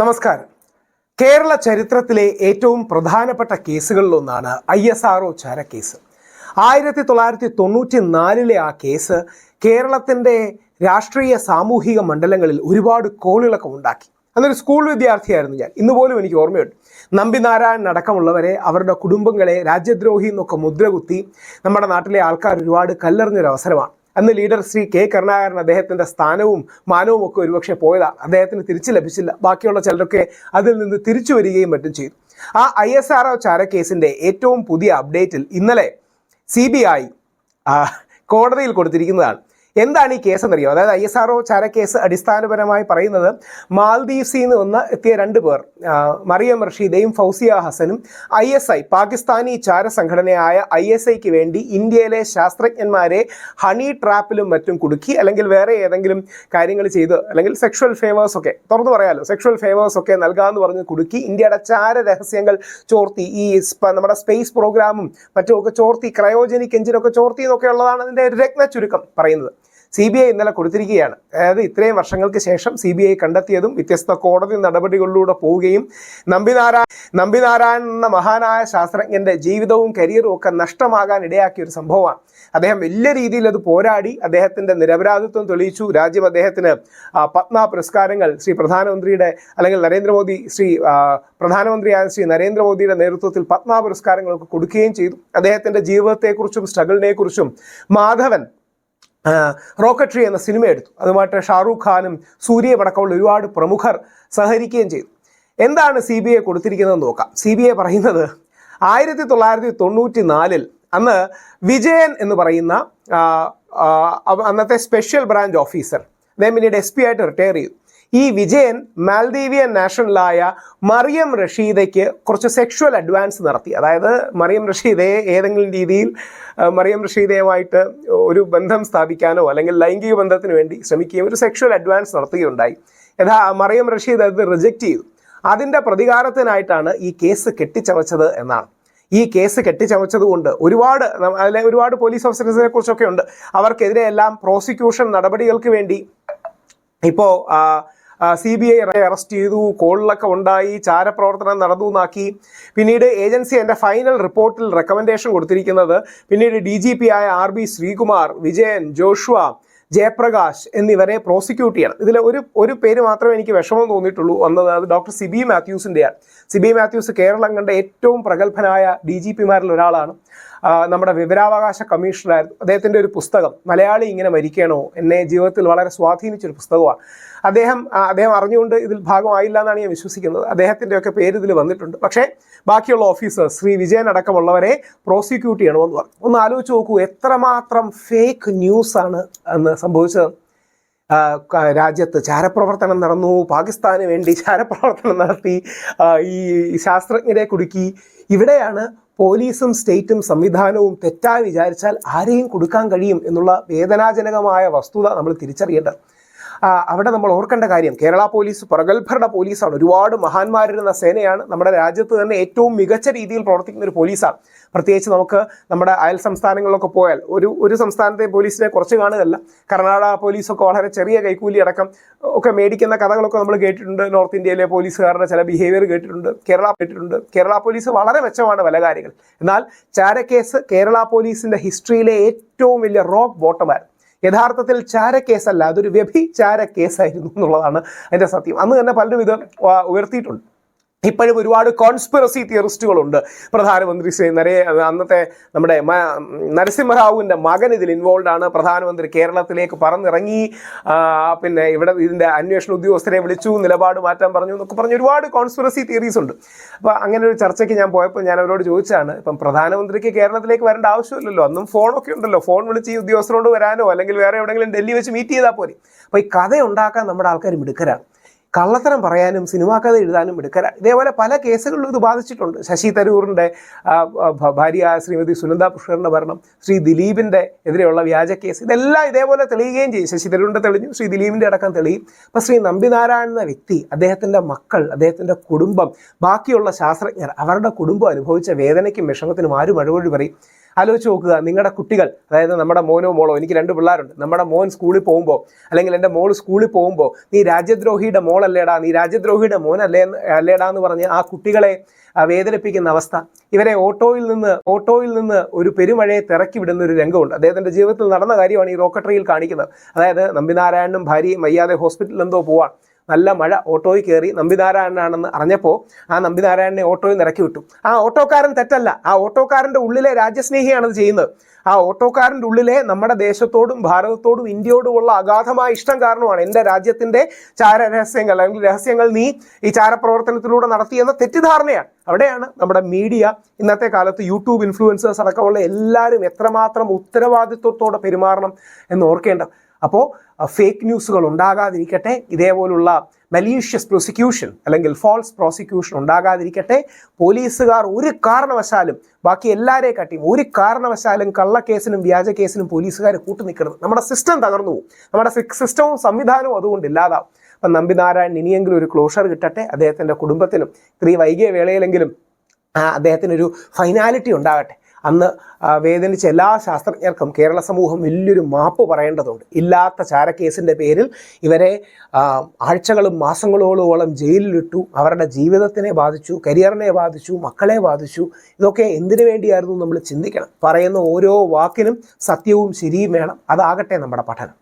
നമസ്കാരം. കേരള ചരിത്രത്തിലെ ഏറ്റവും പ്രധാനപ്പെട്ട കേസുകളിലൊന്നാണ് ഐ എസ് ആർ ഒ ചാരക്കേസ്. ആയിരത്തി തൊള്ളായിരത്തി തൊണ്ണൂറ്റി നാലിലെ ആ കേസ് കേരളത്തിന്റെ രാഷ്ട്രീയ സാമൂഹിക മണ്ഡലങ്ങളിൽ ഒരുപാട് കോളിളക്കം ഉണ്ടാക്കി. അന്നൊരു സ്കൂൾ വിദ്യാർത്ഥിയായിരുന്നു ഞാൻ. ഇന്ന് പോലും എനിക്ക് ഓർമ്മയുണ്ട്. നമ്പിനാരായണൻ അടക്കമുള്ളവരെ അവരുടെ കുടുംബങ്ങളെ രാജ്യദ്രോഹി എന്നൊക്കെ മുദ്രകുത്തി നമ്മുടെ നാട്ടിലെ ആൾക്കാർ ഒരുപാട് കല്ലെറിഞ്ഞൊരു അവസരമാണ് അന്ന് ലീഡർ ശ്രീ കെ കരുണാകരൻ അദ്ദേഹത്തിന്റെ സ്ഥാനവും മാനവും ഒക്കെ ഒരുപക്ഷെ പോയതാണ് അദ്ദേഹത്തിന് തിരിച്ചു ലഭിച്ചില്ല. ബാക്കിയുള്ള ചിലരൊക്കെ അതിൽ നിന്ന് തിരിച്ചു വരികയും മറ്റും ചെയ്തു. ആ ഐ എസ് ആർ ഒ ചാരക്കേസിന്റെ ഏറ്റവും പുതിയ അപ്ഡേറ്റിൽ ഇന്നലെ സി ബി ഐ കോടതിയിൽ കൊടുത്തിരിക്കുന്നതാണ്. എന്താണ് ഈ കേസ് എന്നറിയോ? അതായത് ഐ എസ് ആർ ഒ ചാരക്കേസ് അടിസ്ഥാനപരമായി പറയുന്നത് മാൽദീവ്സിൽ നിന്ന് വന്ന് എത്തിയ രണ്ട് പേർ മറിയം റഷീദയും ഫൗസിയ ഹസനും ഐ എസ് ഐ പാകിസ്ഥാനി ചാര സംഘടനയായ ഐ എസ് ഐക്ക് വേണ്ടി ഇന്ത്യയിലെ ശാസ്ത്രജ്ഞന്മാരെ ഹണി ട്രാപ്പിലും മറ്റും കുടുക്കി അല്ലെങ്കിൽ വേറെ ഏതെങ്കിലും കാര്യങ്ങൾ ചെയ്ത് അല്ലെങ്കിൽ സെക്ഷൽ ഫേവേഴ്സ് ഒക്കെ തുറന്നു പറയാമല്ലോ സെക്ഷൽ ഫേവേഴ്സ് ഒക്കെ നൽകാമെന്ന് പറഞ്ഞ് കുടുക്കി ഇന്ത്യയുടെ ചാര രഹസ്യങ്ങൾ ചോർത്തി ഈ നമ്മുടെ സ്പേസ് പ്രോഗ്രാമും മറ്റും ഒക്കെ ചോർത്തി ക്രയോജനിക് എഞ്ചിനൊക്കെ ചോർത്തി എന്നൊക്കെ ഉള്ളതാണ് അതിന്റെ രത്ന ചുരുക്കം പറയുന്നത്. സി ബി ഐ ഇന്നലെ കൊടുത്തിരിക്കുകയാണ്. അതായത് ഇത്രയും വർഷങ്ങൾക്ക് ശേഷം സി ബി ഐ കണ്ടെത്തിയതും വ്യത്യസ്ത കോടതി നടപടികളിലൂടെ പോവുകയും നമ്പിനാരായൺ നമ്പിനാരായണൻ എന്ന മഹാനായ ശാസ്ത്രജ്ഞന്റെ ജീവിതവും കരിയറും ഒക്കെ നഷ്ടമാകാൻ ഇടയാക്കിയ ഒരു സംഭവമാണ്. അദ്ദേഹം വലിയ രീതിയിൽ അത് പോരാടി അദ്ദേഹത്തിന്റെ നിരപരാധിത്വം തെളിയിച്ചു. രാജ്യം അദ്ദേഹത്തിന് പത്മ പുരസ്കാരങ്ങൾ ശ്രീ പ്രധാനമന്ത്രിയുടെ അല്ലെങ്കിൽ നരേന്ദ്രമോദി ശ്രീ പ്രധാനമന്ത്രിയായ ശ്രീ നരേന്ദ്രമോദിയുടെ നേതൃത്വത്തിൽ പത്മ പുരസ്കാരങ്ങളൊക്കെ കൊടുക്കുകയും ചെയ്തു. അദ്ദേഹത്തിന്റെ ജീവിതത്തെക്കുറിച്ചും സ്ട്രഗിളിനെക്കുറിച്ചും മാധവൻ റോക്കട്രി എന്ന സിനിമ എടുത്തു. അതുമായിട്ട് ഷാറൂഖ് ഖാനും സൂര്യയും അടക്കമുള്ള ഒരുപാട് പ്രമുഖർ സഹകരിക്കുകയും ചെയ്തു. എന്താണ് സി ബി ഐ കൊടുത്തിരിക്കുന്നതെന്ന് നോക്കാം. സി ബി ഐ പറയുന്നത് ആയിരത്തി തൊള്ളായിരത്തി തൊണ്ണൂറ്റി നാലിൽ അന്ന് വിജയൻ എന്ന് പറയുന്ന അന്നത്തെ സ്പെഷ്യൽ ബ്രാഞ്ച് ഓഫീസർ അദ്ദേഹം പിന്നീട് എസ് പി ആയിട്ട് റിട്ടയർ ചെയ്തു. ഈ വിജയൻ മാൽദീവിയൻ നാഷണലായ മറിയം റഷീദയ്ക്ക് കുറച്ച് സെക്ഷുവൽ അഡ്വാൻസ് നടത്തി. അതായത് മറിയം റഷീദയെ ഏതെങ്കിലും രീതിയിൽ മറിയം റഷീദയുമായിട്ട് ഒരു ബന്ധം സ്ഥാപിക്കാനോ അല്ലെങ്കിൽ ലൈംഗിക ബന്ധത്തിന് വേണ്ടി ശ്രമിക്കുകയും ഒരു സെക്ഷുവൽ അഡ്വാൻസ് നടത്തുകയുണ്ടായി. യഥാ മറിയം റഷീദ് അത് റിജക്റ്റ് ചെയ്തു. അതിന്റെ പ്രതികാരത്തിനായിട്ടാണ് ഈ കേസ് കെട്ടിച്ചമച്ചത് എന്നാണ്. ഈ കേസ് കെട്ടിച്ചമച്ചത് കൊണ്ട് ഒരുപാട് അതിലെ ഒരുപാട് പോലീസ് ഓഫീസേഴ്സിനെ കുറിച്ചൊക്കെ ഉണ്ട്. അവർക്കെതിരെ എല്ലാം പ്രോസിക്യൂഷൻ നടപടികൾക്ക് വേണ്ടി ഇപ്പോൾ സി ബി ഐ അറസ്റ്റ് ചെയ്തു കോളിലൊക്കെ ഉണ്ടായി ചാരപ്രവർത്തനം നടന്നു എന്നാക്കി. പിന്നീട് ഏജൻസി എന്റെ ഫൈനൽ റിപ്പോർട്ടിൽ റെക്കമെൻഡേഷൻ കൊടുത്തിരിക്കുന്നത് പിന്നീട് ഡി ജി പി ആയ R B Sreekumar Vijayan Joshua Jayaprakash എന്നിവരെ പ്രോസിക്യൂട്ട് ചെയ്യണം. ഇതിൽ ഒരു ഒരു പേര് മാത്രമേ എനിക്ക് വിഷമം തോന്നിയിട്ടുള്ളൂ വന്നത് അത് ഡോക്ടർ സിബി മാത്യൂസിന്റെയാണ്. സിബി മാത്യൂസ് കേരളം കണ്ട ഏറ്റവും പ്രഗത്ഭനായ ഡി ജി പിമാരിൽ ഒരാളാണ്. നമ്മുടെ വിവരാവകാശ കമ്മീഷണറായിരുന്നു. അദ്ദേഹത്തിന്റെ ഒരു പുസ്തകം മലയാളി ഇങ്ങനെ മരിക്കണോ? എന്നെ ജീവിതത്തിൽ വളരെ സ്വാധീനിച്ചൊരു പുസ്തകമാണ്. അദ്ദേഹം അദ്ദേഹം അറിഞ്ഞുകൊണ്ട് ഇതിൽ ഭാഗമായില്ല എന്നാണ് ഞാൻ വിശ്വസിക്കുന്നത്. അദ്ദേഹത്തിന്റെയൊക്കെ പേര് ഇതിൽ വന്നിട്ടുണ്ട്. പക്ഷേ ബാക്കിയുള്ള ഓഫീസേഴ്സ് ശ്രീ വിജയൻ അടക്കമുള്ളവരെ പ്രോസിക്യൂട്ട് ചെയ്യണമെന്ന് പറഞ്ഞു. ഒന്ന് ആലോചിച്ച് നോക്കൂ എത്രമാത്രം ഫേക്ക് ന്യൂസ് ആണ് എന്ന് സംഭവിച്ചത്. രാജ്യത്ത് ചാരപ്രവർത്തനം നടന്നു പാകിസ്ഥാന് വേണ്ടി ചാരപ്രവർത്തനം നടത്തി ഈ ശാസ്ത്രജ്ഞരെ കുടുക്കി. ഇവിടെയാണ് പോലീസും സ്റ്റേറ്റും സംവിധാനവും തെറ്റായി വിചാരിച്ചാൽ ആരെയും കൊടുക്കാൻ കഴിയും എന്നുള്ള വേദനാജനകമായ വസ്തുത നമ്മൾ തിരിച്ചറിയേണ്ടത്. അവിടെ നമ്മൾ ഓർക്കേണ്ട കാര്യം കേരള പോലീസ് പ്രഗത്ഭരുടെ പോലീസാണ്. ഒരുപാട് മഹാന്മാരിരുന്ന സേനയാണ്. നമ്മുടെ രാജ്യത്ത് തന്നെ ഏറ്റവും മികച്ച രീതിയിൽ പ്രവർത്തിക്കുന്ന ഒരു പോലീസാണ്. പ്രത്യേകിച്ച് നമുക്ക് നമ്മുടെ അയൽ സംസ്ഥാനങ്ങളിലൊക്കെ പോയാൽ ഒരു ഒരു സംസ്ഥാനത്തെ പോലീസിനെ കുറച്ച് കാണുകയല്ല. കർണാടക പോലീസൊക്കെ വളരെ ചെറിയ കൈക്കൂലി അടക്കം ഒക്കെ മേടിക്കുന്ന കഥകളൊക്കെ നമ്മൾ കേട്ടിട്ടുണ്ട്. നോർത്ത് ഇന്ത്യയിലെ പോലീസുകാരുടെ ചില ബിഹേവിയർ കേട്ടിട്ടുണ്ട്. കേരള കേട്ടിട്ടുണ്ട്. കേരള പോലീസ് വളരെ മെച്ചമാണ് പല കാര്യങ്ങൾ. എന്നാൽ ചാരക്കേസ് കേരള പോലീസിന്റെ ഹിസ്റ്ററിയിലെ ഏറ്റവും വലിയ റോക്ക് ബോട്ടമായിരുന്നു യഥാർത്ഥത്തിൽ ചാരക്കേസല്ല അതൊരു വ്യഭിചാര കേസായിരുന്നു എന്നുള്ളതാണ് അതിന്റെ സത്യം. അന്ന് തന്നെ പലരും ഇത് ഉയർത്തിയിട്ടുണ്ട്. ഇപ്പോഴും ഒരുപാട് കോൺസ്പിറസി തിയറിസ്റ്റുകളുണ്ട് പ്രധാനമന്ത്രി നരേ അന്നത്തെ നമ്മുടെ നരസിംഹറാവുവിന്റെ മകൻ ഇതിൽ ഇൻവോൾവ് ആണ്. പ്രധാനമന്ത്രി കേരളത്തിലേക്ക് പറന്നിറങ്ങി. പിന്നെ ഇവിടെ ഇതിന്റെ അന്വേഷണ ഉദ്യോഗസ്ഥരെ വിളിച്ചു. നിലപാട് മാറ്റാൻ പറഞ്ഞു എന്നൊക്കെ പറഞ്ഞ് ഒരുപാട് കോൺസ്പിറസി തിയറീസ് ഉണ്ട്. അപ്പോൾ അങ്ങനെ ഒരു ചർച്ചയ്ക്ക് ഞാൻ പോയപ്പോൾ ഞാൻ അവരോട് ചോദിച്ചാണ് ഇപ്പം പ്രധാനമന്ത്രിക്ക് കേരളത്തിലേക്ക് വരേണ്ട ആവശ്യമില്ലല്ലോ. അന്നും ഫോണൊക്കെ ഉണ്ടല്ലോ. ഫോൺ വിളിച്ച് ഈ ഉദ്യോഗസ്ഥരോട് വരാനോ അല്ലെങ്കിൽ വേറെ എവിടെയെങ്കിലും ഡൽഹി വെച്ച് മീറ്റ് ചെയ്താൽ പോരെ. അപ്പോൾ ഈ കഥ ഉണ്ടാക്കാൻ നമ്മുടെ ആൾക്കാർ മിടുക്കരാണ്. കള്ളത്തരം പറയാനും സിനിമാ കഥ എഴുതാനും എടുക്കല ഇതേപോലെ പല കേസുകളിലും ഇത് ബാധിച്ചിട്ടുണ്ട്. ശശി തരൂറിന്റെ ഭാര്യ ശ്രീമതി സുനന്ദ പുഷ്കറിന്റെ ഭരണം ശ്രീ ദിലീപിന്റെ എതിരെയുള്ള വ്യാജ കേസ്. ഇതെല്ലാം ഇതേപോലെ തെളിയുകയും ചെയ്യും. ശശി തരൂരിന്റെ തെളിഞ്ഞു ശ്രീ ദിലീപിന്റെ അടക്കം തെളിയും. അപ്പോൾ ശ്രീ നമ്പിനാരായണൻ എന്ന വ്യക്തി അദ്ദേഹത്തിന്റെ മക്കൾ അദ്ദേഹത്തിന്റെ കുടുംബം ബാക്കിയുള്ള ശാസ്ത്രജ്ഞർ അവരുടെ കുടുംബം അനുഭവിച്ച വേദനയ്ക്കും വിഷമത്തിനും ആരും മറുപടി പറയും. ആലോചിച്ച് നോക്കുക. നിങ്ങളുടെ കുട്ടികൾ അതായത് നമ്മുടെ മോനോ മോളോ എനിക്ക് രണ്ട് പിള്ളേരുണ്ട്. നമ്മുടെ മോൻ സ്കൂളിൽ പോകുമ്പോൾ അല്ലെങ്കിൽ എന്റെ മോൾ സ്കൂളിൽ പോകുമ്പോൾ നീ രാജ്യദ്രോഹിയുടെ മോളല്ലേടാ നീ രാജ്യദ്രോഹിയുടെ മോനല്ലേ അല്ലേടാ എന്ന് പറഞ്ഞ് ആ കുട്ടികളെ വേദനിപ്പിക്കുന്ന അവസ്ഥ. ഇവരെ ഓട്ടോയിൽ നിന്ന് ഓട്ടോയിൽ നിന്ന് ഒരു പെരുമഴയെ തിറക്കി വിടുന്ന ഒരു രംഗമുണ്ട്. അദ്ദേഹത്തിന്റെ ജീവിതത്തിൽ നടന്ന കാര്യമാണ് ഈ റോക്കറ്ററിയിൽ കാണിക്കുന്നത്. അതായത് നമ്പിനാരായണനും ഭാര്യയും വയ്യാതെ ഹോസ്പിറ്റലിൽ എന്തോ പോവാൻ നല്ല മഴ ഓട്ടോയിൽ കയറി നമ്പിനാരായണനാണെന്ന് അറിഞ്ഞപ്പോൾ ആ നമ്പിനാരായണനെ ഓട്ടോയിൽ നിറക്കി വിട്ടു. ആ ഓട്ടോക്കാരൻ തെറ്റല്ല. ആ ഓട്ടോക്കാരന്റെ ഉള്ളിലെ രാജ്യസ്നേഹിയാണ് അത് ചെയ്യുന്നത്. ആ ഓട്ടോക്കാരന്റെ ഉള്ളിലെ നമ്മുടെ ദേശത്തോടും ഭാരതത്തോടും ഇന്ത്യയോടുമുള്ള അഗാധമായ ഇഷ്ടം കാരണമാണ് എന്റെ രാജ്യത്തിന്റെ ചാര രഹസ്യങ്ങൾ അല്ലെങ്കിൽ രഹസ്യങ്ങൾ നീ ഈ ചാരപ്രവർത്തനത്തിലൂടെ നടത്തിയെന്ന തെറ്റിദ്ധാരണയാണ്. അവിടെയാണ് നമ്മുടെ മീഡിയ ഇന്നത്തെ കാലത്ത് യൂട്യൂബ് ഇൻഫ്ലുവൻസേഴ്സ് അടക്കമുള്ള എല്ലാവരും എത്രമാത്രം ഉത്തരവാദിത്വത്തോടെ പെരുമാറണം എന്ന് ഓർക്കേണ്ടത്. അപ്പോൾ ഫേക്ക് ന്യൂസുകൾ ഉണ്ടാകാതിരിക്കട്ടെ ഇതേപോലുള്ള മലീഷ്യസ് പ്രോസിക്യൂഷൻ അല്ലെങ്കിൽ ഫോൾസ് പ്രോസിക്യൂഷൻ ഉണ്ടാകാതിരിക്കട്ടെ പോലീസുകാർ ഒരു കാരണവശാലും ബാക്കി എല്ലാവരെ കാട്ടിയും ഒരു കാരണവശാലും കള്ളക്കേസിനും വ്യാജ കേസിനും പോലീസുകാർ കൂട്ടുനിൽക്കരുത് നമ്മുടെ സിസ്റ്റം തകർന്നു പോകും. നമ്മുടെ സിസ്റ്റവും സംവിധാനവും അതുകൊണ്ട് ഇല്ലാതാവും. അപ്പം നമ്പിനാരായണൻ ഇനിയെങ്കിലും ഒരു ക്ലോഷർ കിട്ടട്ടെ അദ്ദേഹത്തിന്റെ കുടുംബത്തിനും ഇത്രയും വൈകിയ വേളയിലെങ്കിലും അദ്ദേഹത്തിനൊരു ഫൈനാലിറ്റി ഉണ്ടാകട്ടെ. അന്ന് വേദനിച്ച എല്ലാ ശാസ്ത്രജ്ഞർക്കും കേരള സമൂഹം വലിയൊരു മാപ്പ് പറയേണ്ടതുണ്ട്. ഇല്ലാത്ത ചാരക്കേസിന്റെ പേരിൽ ഇവരെ ആഴ്ചകളും മാസങ്ങളോളോളം ജയിലിലിട്ടു. അവരുടെ ജീവിതത്തിനെ ബാധിച്ചു കരിയറിനെ ബാധിച്ചു മക്കളെ ബാധിച്ചു. ഇതൊക്കെ എന്തിനു വേണ്ടിയായിരുന്നു നമ്മൾ ചിന്തിക്കണം. പറയുന്ന ഓരോ വാക്കിനും സത്യവും ശരിയും വേണം. അതാകട്ടെ നമ്മുടെ പഠനം.